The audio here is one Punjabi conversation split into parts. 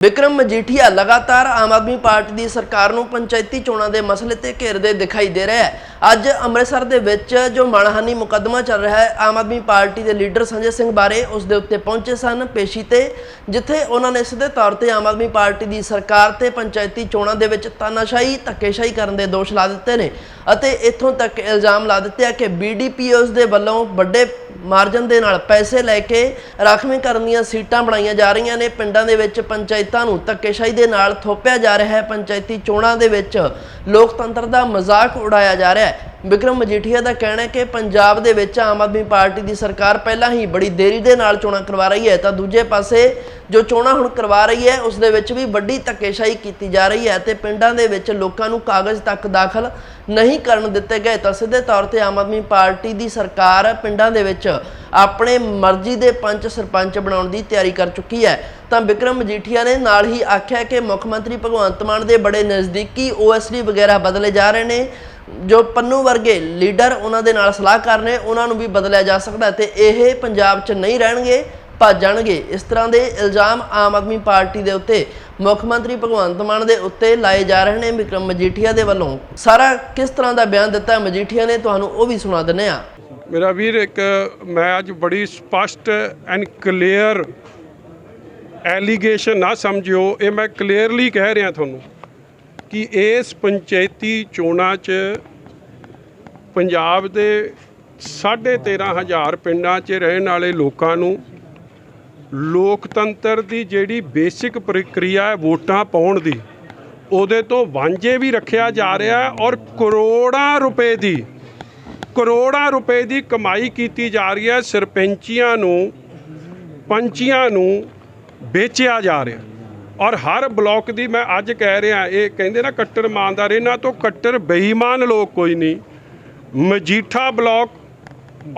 ਵਿਕਰਮ ਮਜੀਠੀਆ ਲਗਾਤਾਰ ਆਮ ਆਦਮੀ ਪਾਰਟੀ ਦੀ ਸਰਕਾਰ ਨੂੰ ਪੰਚਾਇਤੀ ਚੋਣਾਂ ਦੇ ਮਸਲੇ ਤੇ ਘੇਰਦੇ ਦਿਖਾਈ ਦੇ ਰਿਹਾ ਹੈ। ਅੱਜ ਅੰਮ੍ਰਿਤਸਰ ਦੇ ਵਿੱਚ ਜੋ ਮਾਣਹਾਨੀ ਮੁਕੱਦਮਾ ਚੱਲ ਰਿਹਾ ਹੈ, ਆਮ ਆਦਮੀ ਪਾਰਟੀ ਦੇ ਲੀਡਰ ਸੰਜੇ ਸਿੰਘ ਬਾਰੇ ਉਸ ਦੇ ਉੱਤੇ ਪਹੁੰਚੇ ਸਨ ਪੇਸ਼ੀ ਤੇ, ਜਿੱਥੇ ਉਹਨਾਂ ਨੇ ਸਿੱਧੇ ਤੌਰ ਤੇ ਆਮ ਆਦਮੀ ਪਾਰਟੀ ਦੀ ਸਰਕਾਰ ਤੇ ਪੰਚਾਇਤੀ ਚੋਣਾਂ ਦੇ ਵਿੱਚ ਤਾਨਾਸ਼ਾਹੀ, ਧੱਕੇਸ਼ਾਹੀ ਕਰਨ ਦੇ ਦੋਸ਼ ਲਾ ਦਿੱਤੇ ਨੇ ਅਤੇ ਇੱਥੋਂ ਤੱਕ ਇਲਜ਼ਾਮ ਲਾ ਦਿੱਤੇ ਆ ਕਿ ਬੀਡੀਪੀਓਸ ਦੇ ਵੱਲੋਂ ਵੱਡੇ ਮਾਰਜਨ ਦੇ ਨਾਲ ਪੈਸੇ ਲੈ ਕੇ ਰਾਖਵੇਂ ਕਰਨ ਦੀਆਂ ਸੀਟਾਂ ਬਣਾਈਆਂ ਜਾ ਰਹੀਆਂ ਨੇ। ਪਿੰਡਾਂ ਦੇ ਵਿੱਚ ਪੰਚਾਇਤਾਂ ਨੂੰ ਧੱਕੇਸ਼ਾਹੀ ਦੇ ਨਾਲ ਥੋਪਿਆ ਜਾ ਰਿਹਾ ਹੈ। ਪੰਚਾਇਤੀ ਚੋਣਾਂ ਦੇ ਵਿੱਚ ਲੋਕਤੰਤਰ ਦਾ ਮਜ਼ਾਕ ਉਡਾਇਆ ਜਾ ਰਿਹਾ ਹੈ। ਵਿਕਰਮ ਮਜੀਠੀਆ ਦਾ ਕਹਿਣਾ ਹੈ ਕਿ ਪੰਜਾਬ ਦੇ ਵਿੱਚ ਆਮ ਆਦਮੀ ਪਾਰਟੀ ਦੀ ਸਰਕਾਰ ਪਹਿਲਾਂ ਹੀ ਬੜੀ ਦੇਰੀ ਦੇ ਨਾਲ ਚੋਣਾਂ ਕਰਵਾ ਰਹੀ ਹੈ, ਤਾਂ ਦੂਜੇ ਪਾਸੇ ਜੋ ਚੋਣਾਂ ਹੁਣ ਕਰਵਾ ਰਹੀ ਹੈ, ਉਸ ਦੇ ਵਿੱਚ ਵੀ ਵੱਡੀ ਧੱਕੇਸ਼ਾਹੀ ਕੀਤੀ ਜਾ ਰਹੀ ਹੈ ਤੇ ਪਿੰਡਾਂ ਦੇ ਵਿੱਚ ਲੋਕਾਂ ਨੂੰ ਕਾਗਜ਼ ਤੱਕ ਦਾਖਲ ਨਹੀਂ ਕਰਨ ਦਿੱਤੇ ਗਏ, ਤਾਂ ਸਿੱਧੇ ਤੌਰ ਤੇ ਆਮ ਆਦਮੀ ਪਾਰਟੀ ਦੀ ਸਰਕਾਰ ਪਿੰਡਾਂ ਦੇ ਵਿੱਚ ਆਪਣੇ ਮਰਜ਼ੀ ਦੇ ਪੰਚ ਸਰਪੰਚ ਬਣਾਉਣ ਦੀ ਤਿਆਰੀ ਕਰ ਚੁੱਕੀ ਹੈ। ਤਾਂ ਵਿਕਰਮ ਮਜੀਠੀਆ ਨੇ ਨਾਲ ਹੀ ਆਖਿਆ ਕਿ ਮੁੱਖ ਮੰਤਰੀ ਭਗਵੰਤ ਮਾਨ ਦੇ ਬੜੇ ਨਜ਼ਦੀਕੀ ਓਐਸਡੀ ਵਗੈਰਾ ਬਦਲੇ ਜਾ ਰਹੇ ਨੇ ਜੋ ਪੰਨੂ ਵਰਗੇ ਲੀਡਰ ਉਹਨਾਂ ਦੇ ਨਾਲ ਸਲਾਹਕਾਰ ਨੇ, ਉਹਨਾਂ ਨੂੰ ਵੀ ਬਦਲਿਆ ਜਾ ਸਕਦਾ ਤੇ ਇਹ ਪੰਜਾਬ 'ਚ ਨਹੀਂ ਰਹਿਣਗੇ, ਭੱਜ ਜਾਣਗੇ। ਇਸ ਤਰ੍ਹਾਂ ਦੇ ਇਲਜ਼ਾਮ ਆਮ ਆਦਮੀ ਪਾਰਟੀ ਦੇ ਉੱਤੇ, ਮੁੱਖ ਮੰਤਰੀ ਭਗਵੰਤ ਮਾਨ ਦੇ ਉੱਤੇ ਲਾਏ ਜਾ ਰਹੇ ਨੇ। ਵਿਕਰਮ ਮਜੀਠੀਆ ਦੇ ਵੱਲੋਂ ਸਾਰਾ ਕਿਸ ਤਰ੍ਹਾਂ ਦਾ ਬਿਆਨ ਦਿੱਤਾ ਮਜੀਠੀਆ ਨੇ, ਤੁਹਾਨੂੰ ਉਹ ਵੀ ਸੁਣਾ ਦਿੰਨੇ ਆ ਮੇਰਾ ਵੀਰ, ਇੱਕ ਮੈਂ ਅੱਜ ਬੜੀ ਸਪਸ਼ਟ ਐਂਡ ਕਲੀਅਰ ਐਲੀਗੇਸ਼ਨ ਨਾ ਸਮਝਿਓ। ਇਹ ਮੈਂ ਕਲੀਅਰਲੀ ਕਹਿ ਰਿਹਾ ਤੁਹਾਨੂੰ। ਕਿ ਇਸ ਪੰਚਾਇਤੀ ਚੋਣਾਂ 'ਚ ਪੰਜਾਬ ਦੇ 13500 ਪਿੰਡਾਂ 'ਚ ਰਹਿਣ ਵਾਲੇ ਲੋਕਾਂ ਨੂੰ ਲੋਕਤੰਤਰ ਦੀ ਜਿਹੜੀ ਬੇਸਿਕ ਪ੍ਰਕਿਰਿਆ ਹੈ ਵੋਟਾਂ ਪਾਉਣ ਦੀ, ਉਹਦੇ ਤੋਂ ਵਾਂਝੇ ਵੀ ਰੱਖਿਆ ਜਾ ਰਿਹਾ ਹੈ ਔਰ ਕਰੋੜਾਂ ਰੁਪਏ ਦੀ, ਕਰੋੜਾਂ ਰੁਪਏ ਦੀ ਕਮਾਈ ਕੀਤੀ ਜਾ ਰਹੀ ਹੈ, ਸਰਪੰਚੀਆਂ ਨੂੰ, ਪੰਚੀਆਂ ਨੂੰ ਵੇਚਿਆ ਜਾ ਰਿਹਾ ਔਰ ਹਰ ਬਲਾਕ ਦੀ ਮੈਂ ਅੱਜ ਕਹਿ ਰਿਹਾ, ਇਹ ਕਹਿੰਦੇ ਨਾ ਕੱਟਰ ਇਮਾਨਦਾਰ, ਇਹਨਾਂ ਤੋਂ ਕੱਟਰ ਬੇਈਮਾਨ ਲੋਕ ਕੋਈ ਨਹੀਂ। ਮਜੀਠਾ ਬਲਾਕ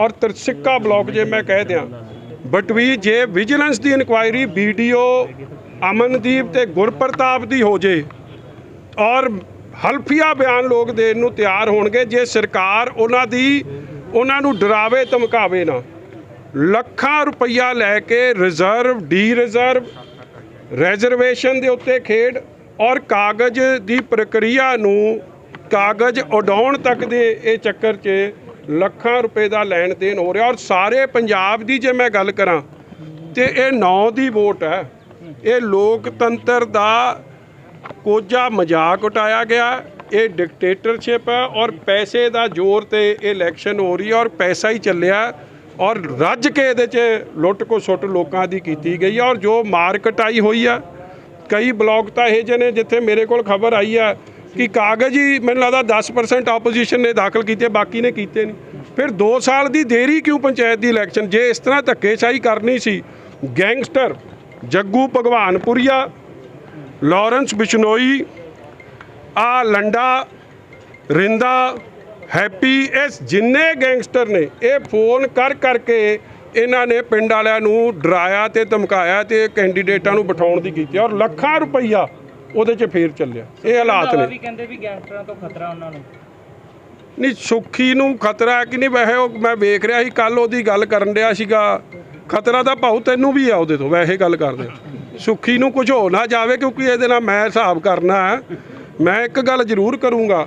ਔਰ ਤਰਸਿੱਕਾ ਬਲਾਕ ਜੇ ਮੈਂ ਕਹਿ ਦਿਆਂ। ਬਟ ਵੀ ਜੇ ਵਿਜੀਲੈਂਸ ਦੀ ਇਨਕੁਆਇਰੀ ਵੀਡੀਓ ਅਮਨਦੀਪ ਤੇ ਗੁਰਪ੍ਰਤਾਪ ਦੀ ਹੋ ਜੇ ਔਰ ਹਲਫੀਆ ਬਿਆਨ ਲੋਕ ਦੇਣ ਨੂੰ ਤਿਆਰ ਹੋਣਗੇ, ਜੇ ਸਰਕਾਰ ਉਹਨਾਂ ਦੀ, ਉਹਨਾਂ ਨੂੰ ਡਰਾਵੇ, ਧਮਕਾਵੇ ਨਾ। ਲੱਖਾਂ ਰੁਪਈਆ ਲੈ ਕੇ ਰਿਜ਼ਰਵ ਡੀ ਰਿਜ਼ਰਵ ਰਿਜ਼ਰਵੇਸ਼ਨ ਦੇ ਉੱਤੇ ਖੇਡ ਔਰ ਕਾਗਜ਼ ਦੀ ਪ੍ਰਕਿਰਿਆ ਨੂੰ ਕਾਗਜ਼ ਉਡਾਉਣ ਤੱਕ ਦੇ ਇਹ ਚੱਕਰ 'ਚ ਲੱਖਾਂ ਰੁਪਏ ਦਾ ਲੈਣ ਦੇਣ ਹੋ ਰਿਹਾ। ਔਰ ਸਾਰੇ ਪੰਜਾਬ ਦੀ ਜੇ ਮੈਂ ਗੱਲ ਕਰਾਂ ਤੇ ਇਹ ਨੌ ਦੀ ਵੋਟ ਹੈ। ਇਹ ਲੋਕਤੰਤਰ ਦਾ ਕੋਝਾ ਮਜ਼ਾਕ ਉਟਾਇਆ ਗਿਆ। ਇਹ ਡਿਕਟੇਟਰਸ਼ਿਪ ਹੈ ਔਰ ਪੈਸੇ ਦਾ ਜ਼ੋਰ ਤੇ ਇਹ ਇਲੈਕਸ਼ਨ ਹੋ ਰਹੀ ਹੈ ਔਰ ਪੈਸਾ ਹੀ ਚੱਲਿਆ। ਔਰ ਰੱਜ ਕੇ ਇਹਦੇ 'ਚ ਲੁੱਟ ਕੋ ਸੁੱਟ ਲੋਕਾਂ ਦੀ ਕੀਤੀ ਗਈ ਔਰ ਜੋ ਮਾਰ ਕਟਾਈ ਹੋਈ ਆ, ਕਈ ਬਲਾਕ ਤਾਂ ਇਹ ਜਿਹੇ ਨੇ ਜਿੱਥੇ ਮੇਰੇ ਕੋਲ ਖਬਰ ਆਈ ਆ ਕਿ ਕਾਗਜ਼ ਹੀ ਮੈਨੂੰ ਲੱਗਦਾ 10% ਆਪੋਜੀਸ਼ਨ ਨੇ ਦਾਖਲ ਕੀਤੇ, ਬਾਕੀ ਨੇ ਕੀਤੇ ਨਹੀਂ। ਫਿਰ 2 ਸਾਲ ਦੀ ਦੇਰੀ ਕਿਉਂ ਪੰਚਾਇਤ ਦੀ ਇਲੈਕਸ਼ਨ ਜੇ ਇਸ ਤਰ੍ਹਾਂ ਧੱਕੇਸ਼ਾਹੀ ਕਰਨੀ ਸੀ, ਗੈਂਗਸਟਰ ਜੱਗੂ ਭਗਵਾਨਪੁਰੀਆ, ਲਾਰੈਂਸ ਬਿਸ਼ਨੋਈ, ਆ ਲੰਡਾ, ਰਿੰਦਾ ਹੈਪੀ ਇਸ ਜਿੰਨੇ ਗੈਂਗਸਟਰ ਨੇ ਇਹ ਫੋਨ ਕਰ ਕਰਕੇ ਇਹਨਾਂ ਨੇ ਪਿੰਡ ਵਾਲਿਆਂ ਨੂੰ ਡਰਾਇਆ ਤੇ ਧਮਕਾਇਆ ਤੇ ਕੈਂਡੀਡੇਟਾਂ ਨੂੰ ਬਿਠਾਉਣ ਦੀ ਕੀਤੀ ਔਰ ਲੱਖਾਂ ਰੁਪਈਆ ਉਹਦੇ 'ਚ ਫੇਰ ਚੱਲਿਆ। ਇਹ ਹਾਲਾਤ ਨੇ। ਵੀ ਕਹਿੰਦੇ ਵੀ ਗੈਂਗਸਟਰਾਂ ਤੋਂ ਖਤਰਾ ਉਹਨਾਂ ਨੂੰ। ਨਹੀਂ ਸੁੱਖੀ ਨੂੰ ਖਤਰਾ ਹੈ ਕਿ ਨਹੀਂ ਵੈਸੇ ਉਹ ਮੈਂ ਵੇਖ ਰਿਹਾ ਸੀ ਕੱਲ ਉਹਦੀ ਗੱਲ ਕਰਨ ਡਿਆ ਸੀਗਾ। ਖਤਰਾ ਤਾਂ ਭਾਉ ਤੈਨੂੰ ਵੀ ਆ ਉਹਦੇ ਤੋਂ ਵੈਸੇ ਗੱਲ ਕਰਦੇ। ਸੁੱਖੀ ਨੂੰ ਕੁਝ ਹੋ ਨਾ ਜਾਵੇ ਕਿਉਂਕਿ ਇਹਦੇ ਨਾਲ ਮੈਂ ਹਿਸਾਬ ਕਰਨਾ ਮੈਂ ਇੱਕ ਗੱਲ ਜ਼ਰੂਰ ਕਰੂੰਗਾ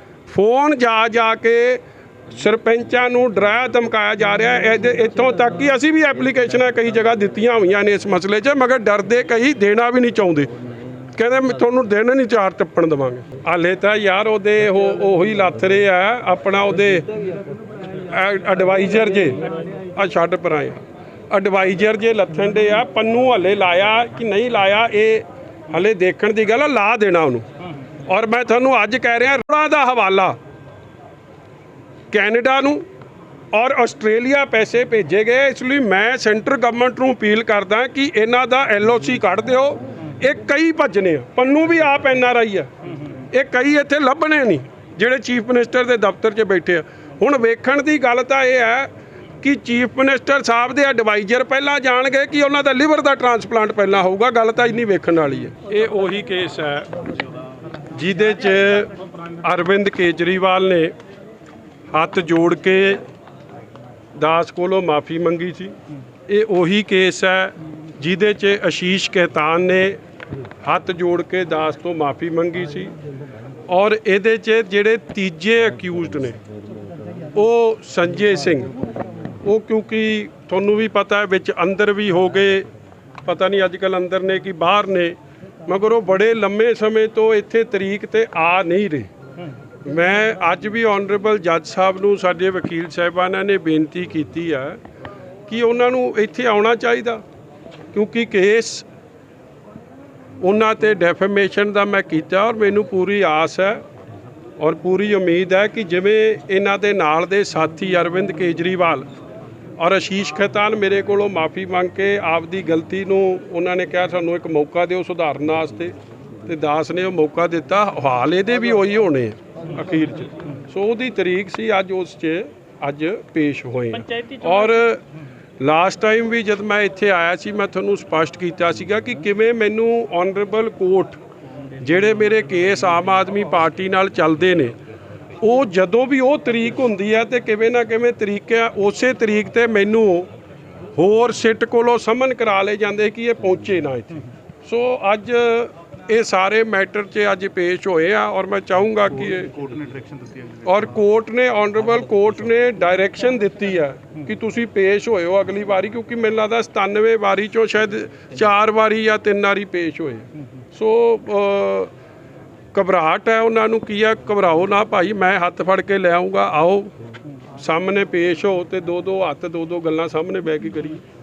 ਫੋਨ ਜਾ ਜਾ ਕੇ ਸਰਪੰਚਾਂ ਨੂੰ ਡਰਾਇਆ, ਧਮਕਾਇਆ ਜਾ ਰਿਹਾ ਹੈ। ਇਹਦੇ- ਇੱਥੋਂ ਤੱਕ ਕਿ ਅਸੀਂ ਵੀ ਐਪਲੀਕੇਸ਼ਨਾਂ ਕਈ ਜਗ੍ਹਾ ਦਿੱਤੀਆਂ ਹੋਈਆਂ ਨੇ ਇਸ ਮਸਲੇ 'ਚ, ਮਗਰ ਡਰਦੇ ਕਈ ਦੇਣਾ ਵੀ ਨਹੀਂ ਚਾਹੁੰਦੇ। ਕਹਿੰਦੇ ਤੁਹਾਨੂੰ ਦਿਨ ਨਹੀਂ ਚਾਰ ਟੱਪਣ ਦਵਾਂਗੇ। ਹਾਲੇ ਤਾਂ ਯਾਰ ਉਹਦੇ ਉਹ, ਉਹੀ ਲੱਥ ਰਹੇ ਆ, ਆਪਣਾ ਉਹਦੇ ਐਡਵਾਈਜ਼ਰ ਜੇ। ਆ ਛੱਡ ਪਰਾਂ ਐਡਵਾਈਜ਼ਰ ਜੇ ਲੱਥਣ ਦੇ ਆ, ਪੰਨੂ ਹਲੇ ਲਾਇਆ ਕਿ ਨਹੀਂ ਲਾਇਆ, ਇਹ ਹਲੇ ਦੇਖਣ ਦੀ ਗੱਲ ਆ, ਲਾ ਦੇਣਾ ਉਹਨੂੰ। ਔਰ ਮੈਂ ਤੁਹਾਨੂੰ ਅੱਜ ਕਹਿ ਰਿਹਾ ਰੋੜਾਂ ਦਾ ਹਵਾਲਾ। ਕੈਨੇਡਾ ਨੂੰ ਔਰ ਆਸਟ੍ਰੇਲੀਆ ਪੈਸੇ ਭੇਜੇ ਗਏ, ਇਸ ਲਈ ਮੈਂ ਸੈਂਟਰ ਗਵਰਨਮੈਂਟ ਨੂੰ ਅਪੀਲ ਕਰਦਾ ਕਿ ਇਹਨਾਂ ਦਾ ਐਲਓਸੀ ਕੱਢ ਦਿਓ। ਇਹ ਕਈ ਭੱਜਣੇ ਆ, ਪੰਨੂ ਵੀ ਆਪ ਐਨ ਆਰ ਆਈ ਆ। ਇਹ ਕਈ ਇੱਥੇ ਲੱਭਣੇ ਨਹੀਂ, ਜਿਹੜੇ ਚੀਫ ਮਿਨਿਸਟਰ ਦੇ ਦਫ਼ਤਰ 'ਚ ਬੈਠੇ ਆ। ਹੁਣ ਵੇਖਣ ਦੀ ਗੱਲ ਤਾਂ ਇਹ ਹੈ ਕਿ ਚੀਫ ਮਿਨਿਸਟਰ ਸਾਹਿਬ ਦੇ ਐਡਵਾਈਜ਼ਰ ਪਹਿਲਾਂ ਜਾਣਗੇ ਕਿ ਉਹਨਾਂ ਦਾ ਲਿਵਰ ਦਾ ਟ੍ਰਾਂਸਪਲਾਂਟ ਪਹਿਲਾਂ ਹੋਊਗਾ, ਗੱਲ ਤਾਂ ਇੰਨੀ ਵੇਖਣ ਵਾਲੀ ਹੈ। ਇਹ ਉਹੀ ਕੇਸ ਹੈ। ਜਿਹਦੇ 'ਚ ਅਰਵਿੰਦ ਕੇਜਰੀਵਾਲ ਨੇ ਹੱਥ ਜੋੜ ਕੇ ਦਾਸ ਕੋਲੋਂ ਮਾਫੀ ਮੰਗੀ ਸੀ। ਇਹ ਉਹੀ ਕੇਸ ਹੈ ਜਿਹਦੇ 'ਚ ਆਸ਼ੀਸ਼ ਕਹਿਤਾਨ ਨੇ ਹੱਥ ਜੋੜ ਕੇ ਦਾਸ ਤੋਂ ਮਾਫੀ ਮੰਗੀ ਸੀ ਔਰ ਇਹਦੇ 'ਚ ਜਿਹੜੇ ਤੀਜੇ ਅਕਿਊਜ਼ਡ ਨੇ, ਉਹ ਸੰਜੇ ਸਿੰਘ। ਉਹ ਕਿਉਂਕਿ ਤੁਹਾਨੂੰ ਵੀ ਪਤਾ ਹੈ ਵਿੱਚ ਅੰਦਰ ਵੀ ਹੋ ਗਏ, ਪਤਾ ਨਹੀਂ ਅੱਜ ਕੱਲ ਅੰਦਰ ਨੇ ਕਿ ਬਾਹਰ ਨੇ। ਮਗਰ ਉਹ ਬੜੇ ਲੰਮੇ ਸਮੇਂ ਤੋਂ ਇੱਥੇ ਤਰੀਕ ਤੇ ਆ ਨਹੀਂ ਰਹੇ। ਮੈਂ ਅੱਜ ਵੀ ਆਨਰੇਬਲ ਜੱਜ ਸਾਹਿਬ ਨੂੰ, ਸਾਡੇ ਵਕੀਲ ਸਾਹਿਬਾਨਾਂ ਨੇ ਬੇਨਤੀ ਕੀਤੀ ਆ ਕਿ ਉਹਨਾਂ ਨੂੰ ਇੱਥੇ ਆਉਣਾ ਚਾਹੀਦਾ। ਕਿਉਂਕਿ ਕੇਸ ਉਹਨਾਂ ਤੇ ਡੈਫੇਮੇਸ਼ਨ ਦਾ ਮੈਂ ਕੀਤਾ ਔਰ ਮੈਨੂੰ ਪੂਰੀ ਆਸ ਹੈ ਔਰ ਪੂਰੀ ਉਮੀਦ ਹੈ ਕਿ ਜਿਵੇਂ ਇਹਨਾਂ ਦੇ ਨਾਲ ਦੇ ਸਾਥੀ ਅਰਵਿੰਦ ਕੇਜਰੀਵਾਲ ਔਰ ਆਸ਼ੀਸ਼ ਖੈਤਾਨ ਮੇਰੇ ਕੋਲੋਂ ਮਾਫੀ ਮੰਗ ਕੇ ਆਪਦੀ ਗਲਤੀ ਨੂੰ ਉਹਨਾਂ ਨੇ ਕਿਹਾ ਸਾਨੂੰ ਇੱਕ ਮੌਕਾ ਦਿਓ ਸੁਧਾਰਨ ਵਾਸਤੇ ਤੇ ਦਾਸ ਨੇ ਉਹ ਮੌਕਾ ਦਿੱਤਾ। ਹਾਲ ਇਹਦੇ ਵੀ ਉਹੀ ਹੋਣੇ ਆ ਅਖੀਰ 'ਚ। ਸੋ ਉਹਦੀ ਤਰੀਕ ਸੀ ਅੱਜ ਉਸ 'ਚ ਅੱਜ ਪੇਸ਼ ਹੋਏ ਔਰ ਲਾਸਟ ਟਾਈਮ ਵੀ ਜਦ ਮੈਂ ਇੱਥੇ ਆਇਆ ਸੀ ਮੈਂ ਤੁਹਾਨੂੰ ਸਪਸ਼ਟ ਕੀਤਾ ਸੀਗਾ ਕਿ ਕਿਵੇਂ ਮੈਨੂੰ ਆਨਰੇਬਲ ਕੋਰਟ ਜਿਹੜੇ ਮੇਰੇ ਕੇਸ ਆਮ ਆਦਮੀ ਪਾਰਟੀ ਨਾਲ ਚੱਲਦੇ ਨੇ ਉਹ ਜਦੋਂ ਵੀ ਉਹ ਤਰੀਕ ਹੁੰਦੀ ਹੈ ਤੇ ਕਿਵੇਂ ਨਾ ਕਿਵੇਂ ਤਰੀਕਿਆਂ ਉਸੇ ਤਰੀਕ ਤੇ ਮੈਨੂੰ ਹੋਰ ਸਿੱਟ ਕੋਲੋਂ ਸਮਨ ਕਰਾ ਲਏ ਜਾਂਦੇ ਕਿ ਇਹ ਪਹੁੰਚੇ ਨਾ ਇੱਥੇ। ਸੋ ਅੱਜ ਇਹ ਸਾਰੇ ਮੈਟਰ 'ਚ ਅੱਜ ਪੇਸ਼ ਹੋਏ ਆ ਔਰ ਮੈਂ ਚਾਹੂੰਗਾ ਕਿ ਇਹ ਕੋਰਟ ਨੇ ਡਾਇਰੈਕਸ਼ਨ ਦਿੱਤੀ ਹੈ ਔਰ ਕੋਰਟ ਨੇ ਆਨਰੇਬਲ ਕੋਰਟ ਨੇ ਡਾਇਰੈਕਸ਼ਨ ਦਿੱਤੀ ਹੈ ਕਿ ਤੁਸੀਂ ਪੇਸ਼ ਹੋਇਓ ਅਗਲੀ ਵਾਰੀ ਕਿਉਂਕਿ ਮੈਨੂੰ ਲੱਗਦਾ 97 ਵਾਰੀ ਚੋਂ ਸ਼ਾਇਦ 4 ਵਾਰੀ ਜਾਂ 3 ਵਾਰੀ ਪੇਸ਼ ਹੋਏ। ਸੋ ਘਬਰਾਹਟ ਹੈ ਉਹਨਾਂ ਨੂੰ ਕੀ ਹੈ ਘਬਰਾਓ ਨਾ ਭਾਈ, ਮੈਂ ਹੱਥ ਫੜ ਕੇ ਲੈ ਆਉਂਗਾ ਆਓ, ਸਾਹਮਣੇ ਪੇਸ਼ ਹੋ ਤੇ ਦੋ ਦੋ ਹੱਥ ਦੋ ਦੋ ਗੱਲਾਂ ਸਾਹਮਣੇ ਬਹਿ ਕੇ ਕਰੀਏ।